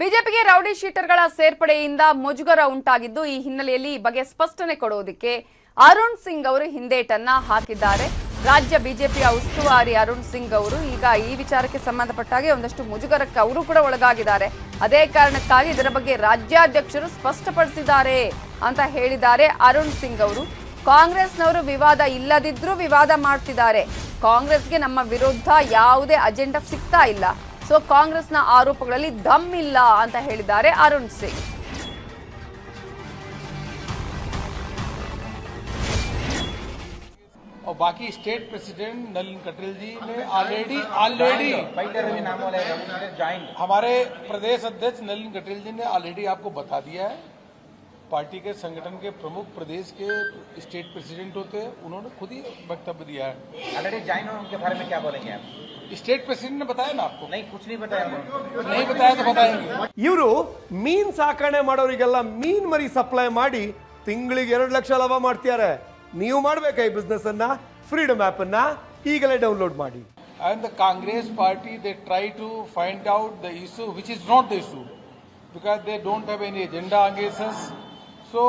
ಬಿಜೆಪಿಗೆ ರೌಡಿ ಶೀಟರ್ಗಳ ಸೇರ್ಪಡೆಯಿಂದ ಮುಜುಗರ ಉಂಟಾಗಿದ್ದು ಈ ಹಿನ್ನೆಲೆಯಲ್ಲಿ ಈ ಬಗ್ಗೆ ಸ್ಪಷ್ಟನೆ ಕೊಡುವುದಕ್ಕೆ ಅರುಣ್ ಸಿಂಗ್ ಅವರು ಹಿಂದೇಟನ್ನ ಹಾಕಿದ್ದಾರೆ. ರಾಜ್ಯ ಬಿಜೆಪಿಯ ಉಸ್ತುವಾರಿ ಅರುಣ್ ಸಿಂಗ್ ಅವರು ಈಗ ಈ ವಿಚಾರಕ್ಕೆ ಸಂಬಂಧಪಟ್ಟಾಗೆ ಒಂದಷ್ಟು ಮುಜುಗರಕ್ಕೆ ಅವರು ಕೂಡ ಒಳಗಾಗಿದ್ದಾರೆ. ಅದೇ ಕಾರಣಕ್ಕಾಗಿ ಇದರ ಬಗ್ಗೆ ರಾಜ್ಯಾಧ್ಯಕ್ಷರು ಸ್ಪಷ್ಟಪಡಿಸಿದ್ದಾರೆ ಅಂತ ಹೇಳಿದ್ದಾರೆ ಅರುಣ್ ಸಿಂಗ್ ಅವರು. ಕಾಂಗ್ರೆಸ್ನವರು ವಿವಾದ ಇಲ್ಲದಿದ್ರೂ ವಿವಾದ ಮಾಡ್ತಿದ್ದಾರೆ. ಕಾಂಗ್ರೆಸ್ಗೆ ನಮ್ಮ ವಿರುದ್ಧ ಯಾವುದೇ ಅಜೆಂಡಾ ಸಿಗ್ತಾ ಇಲ್ಲ. ಸೊ ಕಾಂಗ್ರೆಸ್ನ ಆರೋಪಗಳಲ್ಲಿ ದಮ್ ಇಲ್ಲ ಅಂತ ಹೇಳಿದ್ದಾರೆ ಅರುಣ್ ಸಿಂಗ್ और बाकी स्टेट प्रेसिडेंट नलिन कटेल जी ने ऑलरेडी ऑलरेडी हमारे प्रदेश अध्यक्ष नलिन कटेल जी ने ऑलरेडी आपको बता दिया है पार्टी के संगठन के प्रमुख प्रदेश के स्टेट प्रेसिडेंट होते हैं उन्होंने खुद ही वक्तव्य दिया है ऑलरेडी ज्वाइन हो उनके बारे में क्या बोलेंगे आप स्टेट प्रेसिडेंट ने बताया ना आपको नहीं कुछ नहीं बताया उन्होंने। नहीं बताया तो बताएंगे ಇವರು ಮೀನ್ ಸಾಕಣೆ ಮಾಡೋರಿಗೆಲ್ಲ ಮೀನ್ ಮರಿ ಸಪ್ಲೈ ಮಾಡಿ ತಿಂಗಳಿಗೆ ಎರಡು ಲಕ್ಷ ಲಾಭ ಮಾಡ್ತಿದ್ದಾರೆ ನೀವು ಮಾಡ್ಬೇಕಾ ಈ ಬಿಸ್ನೆಸ್ ಅನ್ನ ಫ್ರೀಡಮ್ ಆಪ್ ಅನ್ನ ಈಗಲೇ ಡೌನ್ಲೋಡ್ ಮಾಡಿ and the Congress party they try to find out the issue which is not the issue because they don't have any agenda against us. So,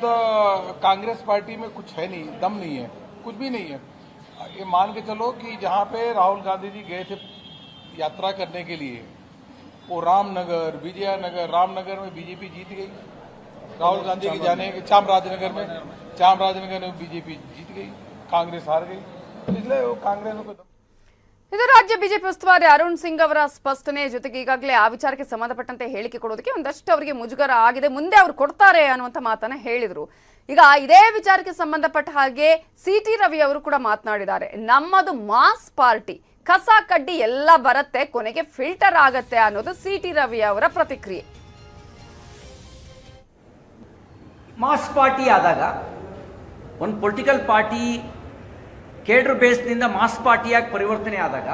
the Congress party में कुछ है नहीं, दम नहीं है, कुछ भी नहीं है। ये मान के चलो कि जहाँ पे राहुल गांधी जी गए थे यात्रा करने के लिए, वो रामनगर, विजयनगर, रामनगर में बीजेपी जीत गई। राहुल गांधी के जाने के चामराजनगर में चामराजनगर में बीजेपी जीत गई, कांग्रेस हार गई। तो इसलिए वो कांग्रेस दम ಇದು ರಾಜ್ಯ ಬಿಜೆಪಿ ಉಸ್ತುವಾರಿ ಅರುಣ್ ಸಿಂಗ್ ಅವರ ಸ್ಪಷ್ಟನೆ ಜೊತೆಗೆ ಈಗಾಗಲೇ ಆ ವಿಚಾರಕ್ಕೆ ಸಂಬಂಧಪಟ್ಟಂತೆ ಹೇಳಿಕೆ ಕೊಡೋದಕ್ಕೆ ಒಂದಷ್ಟು ಅವರಿಗೆ ಮುಜುಗರ ಆಗಿದೆ. ಮುಂದೆ ಅವರು ಕೊಡ್ತಾರೆ ಅನ್ನುವಂಥ ಮಾತನ್ನ ಹೇಳಿದ್ರು. ಈಗ ಇದೇ ವಿಚಾರಕ್ಕೆ ಸಂಬಂಧಪಟ್ಟ ಹಾಗೆ ಸಿ ಟಿ ರವಿ ಅವರು ಕೂಡ ಮಾತನಾಡಿದ್ದಾರೆ. ನಮ್ಮದು ಮಾಸ್ ಪಾರ್ಟಿ, ಕಸ, ಕಡ್ಡಿ ಎಲ್ಲ ಬರುತ್ತೆ, ಕೊನೆಗೆ ಫಿಲ್ಟರ್ ಆಗತ್ತೆ ಅನ್ನೋದು ಸಿ ಟಿ ರವಿ ಅವರ ಪ್ರತಿಕ್ರಿಯೆ. ಮಾಸ್ ಪಾರ್ಟಿ ಆದಾಗ, ಒಂದು ಪೊಲಿಟಿಕಲ್ ಪಾರ್ಟಿ ಕೇಡ್ರ್ ಬೇಸ್ನಿಂದ ಮಾಸ್ ಪಾರ್ಟಿಯಾಗಿ ಪರಿವರ್ತನೆ ಆದಾಗ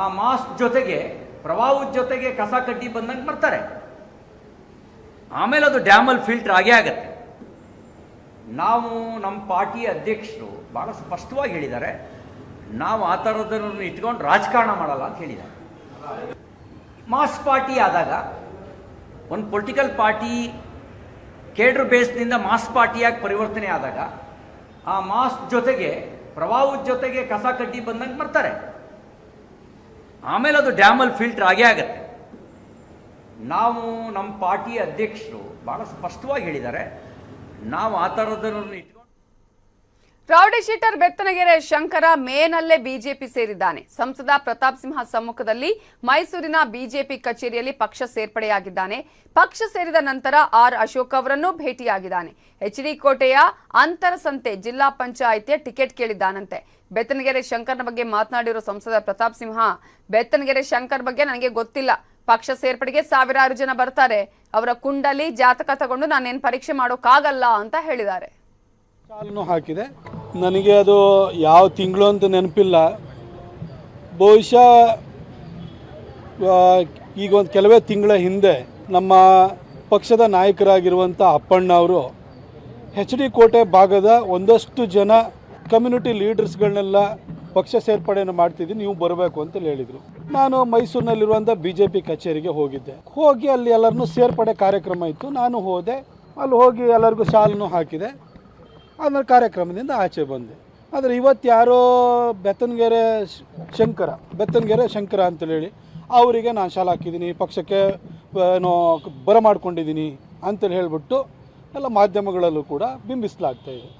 ಆ ಮಾಸ್ ಜೊತೆಗೆ ಪ್ರವಾಹದ ಜೊತೆಗೆ ಕಸ ಕಡ್ಡಿ ಬಂದಂಗೆ ಬರ್ತಾರೆ. ಆಮೇಲೆ ಅದು ಡ್ಯಾಮಲ್ಲಿ ಫಿಲ್ಟರ್ ಆಗೇ ಆಗತ್ತೆ. ನಾವು ನಮ್ಮ ಪಾರ್ಟಿ ಅಧ್ಯಕ್ಷರು ಭಾಳ ಸ್ಪಷ್ಟವಾಗಿ ಹೇಳಿದ್ದಾರೆ, ನಾವು ಆ ಥರದನ್ನು ಇಟ್ಕೊಂಡು ರಾಜಕಾರಣ ಮಾಡಲ್ಲ ಅಂತ ಹೇಳಿದ್ದಾರೆ. ಮಾಸ್ ಪಾರ್ಟಿ ಆದಾಗ ಒಂದು ಪೊಲಿಟಿಕಲ್ ಪಾರ್ಟಿ ಕೇಡ್ರ್ ಬೇಸ್ನಿಂದ ಮಾಸ್ ಪಾರ್ಟಿಯಾಗಿ ಪರಿವರ್ತನೆ ಆದಾಗ ಆ ಮಾಸ್ ಜೊತೆಗೆ ಪ್ರವಾಹದ ಜೊತೆಗೆ ಕಸ ಕಡ್ಡಿ ಬಂದಂಗೆ ಬರ್ತಾರೆ ಆಮೇಲೆ ಅದು ಡ್ಯಾಮಲ್ಲಿ ಫಿಲ್ಟರ್ ಆಗೇ ಆಗತ್ತೆ. ನಾವು ನಮ್ಮ ಪಾರ್ಟಿ ಅಧ್ಯಕ್ಷರು ಭಾಳ ಸ್ಪಷ್ಟವಾಗಿ ಹೇಳಿದ್ದಾರೆ. ನಾವು ಆ ಇಟ್ಕೊಂಡು ರೌಡಿ ಬೆತ್ತನಗೆರೆ ಶಂಕರ ಮೇನಲ್ಲೇ ಬಿಜೆಪಿ ಸೇರಿದ್ದಾನೆ. ಸಂಸದ ಪ್ರತಾಪ್ ಸಿಂಹ ಸಮ್ಮುಖದಲ್ಲಿ ಮೈಸೂರಿನ ಬಿಜೆಪಿ ಕಚೇರಿಯಲ್ಲಿ ಪಕ್ಷ ಸೇರ್ಪಡೆಯಾಗಿದ್ದಾನೆ. ಪಕ್ಷ ಸೇರಿದ ನಂತರ ಆರ್ ಅಶೋಕ್ ಅವರನ್ನು ಭೇಟಿಯಾಗಿದ್ದಾನೆ. ಎಚ್ ಡಿ ಕೋಟೆಯ ಅಂತರಸಂತೆ ಜಿಲ್ಲಾ ಪಂಚಾಯಿತಿಯ ಟಿಕೆಟ್ ಕೇಳಿದ್ದಾನಂತೆ. ಬೆತ್ತನಗೆರೆ ಶಂಕರ್ನ ಬಗ್ಗೆ ಮಾತನಾಡಿರುವ ಸಂಸದ ಪ್ರತಾಪ್ ಸಿಂಹ, ಬೆತ್ತನಗೆರೆ ಶಂಕರ್ ಬಗ್ಗೆ ನನಗೆ ಗೊತ್ತಿಲ್ಲ. ಪಕ್ಷ ಸೇರ್ಪಡೆಗೆ ಸಾವಿರಾರು ಜನ ಬರ್ತಾರೆ. ಅವರ ಕುಂಡಲಿ ಜಾತಕ ತಗೊಂಡು ನಾನೇನು ಪರೀಕ್ಷೆ ಮಾಡೋಕ್ಕಾಗಲ್ಲ ಅಂತ ಹೇಳಿದ್ದಾರೆ. ಹಾಕಿದೆ. ನನಗೆ ಅದು ಯಾವ ತಿಂಗಳು ಅಂತ ನೆನಪಿಲ್ಲ. ಬಹುಶಃ ಈಗ ಒಂದು ಕೆಲವೇ ತಿಂಗಳ ಹಿಂದೆ ನಮ್ಮ ಪಕ್ಷದ ನಾಯಕರಾಗಿರುವಂಥ ಅಪ್ಪಣ್ಣ ಅವರು ಎಚ್ ಡಿ ಕೋಟೆ ಭಾಗದ ಒಂದಷ್ಟು ಜನ ಕಮ್ಯುನಿಟಿ ಲೀಡರ್ಸ್ಗಳನ್ನೆಲ್ಲ ಪಕ್ಷ ಸೇರ್ಪಡೆಯನ್ನು ಮಾಡ್ತಿದ್ದೀನಿ, ನೀವು ಬರಬೇಕು ಅಂತ ಹೇಳಿದರು. ನಾನು ಮೈಸೂರಿನಲ್ಲಿರುವಂಥ ಬಿ ಜೆ ಪಿ ಕಚೇರಿಗೆ ಹೋಗಿದ್ದೆ. ಹೋಗಿ ಅಲ್ಲಿ ಎಲ್ಲರನ್ನೂ ಸೇರ್ಪಡೆ ಕಾರ್ಯಕ್ರಮ ಇತ್ತು. ನಾನು ಹೋದೆ. ಅಲ್ಲಿ ಹೋಗಿ ಎಲ್ಲರಿಗೂ ಶಾಲನ್ನು ಹಾಕಿದೆ. ಆಮೇಲೆ ಕಾರ್ಯಕ್ರಮದಿಂದ ಆಚೆ ಬಂದೆ. ಆದರೆ ಇವತ್ತು ಯಾರೋ ಬೆತ್ತನಗೆರೆ ಶಂಕರ ಬೆತ್ತನಗೆರೆ ಶಂಕರ ಅಂತೇಳಿ ಅವರಿಗೆ ನಾನು ಶಾಲೆ ಹಾಕಿದ್ದೀನಿ, ಪಕ್ಷಕ್ಕೆ ಏನೋ ಬರಮಾಡ್ಕೊಂಡಿದ್ದೀನಿ ಅಂತೇಳಿ ಹೇಳಿಬಿಟ್ಟು ಎಲ್ಲ ಮಾಧ್ಯಮಗಳಲ್ಲೂ ಕೂಡ ಬಿಂಬಿಸಲಾಗ್ತಾ ಇದೆ.